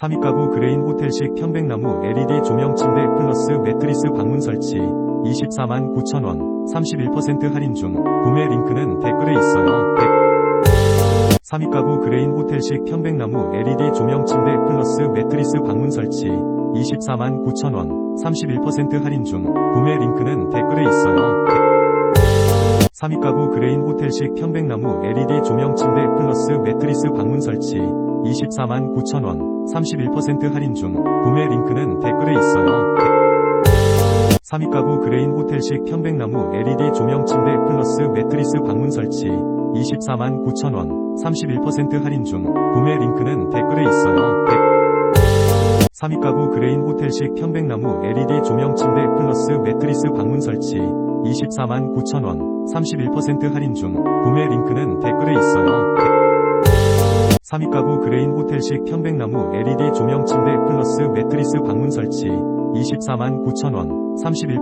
3위 가구 그레인 호텔식 편백나무 LED 조명 침대 플러스 매트리스 방문 설치. 24만 9천원. 31% 할인 중 구매 링크는 댓글에 있어요. 3위 가구 그레인 호텔식 편백나무 LED 조명 침대 플러스 매트리스 방문 설치. 24만 9천원. 31% 할인 중 구매 링크는 댓글에 있어요. 3위 가구 그레인 호텔식 편백나무 LED 조명 침대 플러스 매트리스 방문 설치 24만 9천원 31% 할인 중 구매 링크는 댓글에 있어요. 3위 가구 그레인 호텔식 편백나무 LED 조명 침대 플러스 매트리스 방문 설치 24만 9천원 31% 할인 중 구매 링크는 댓글에 있어요. 3위 가구 그레인 호텔식 편백나무 LED 조명 침대 플러스 매트리스 방문 설치 24만 9천원 31% 할인 중 구매 링크는 댓글에 있어요. 3위 가구 그레인 호텔식 편백나무 LED 조명 침대 플러스 매트리스 방문 설치. 24만 9천원. 31%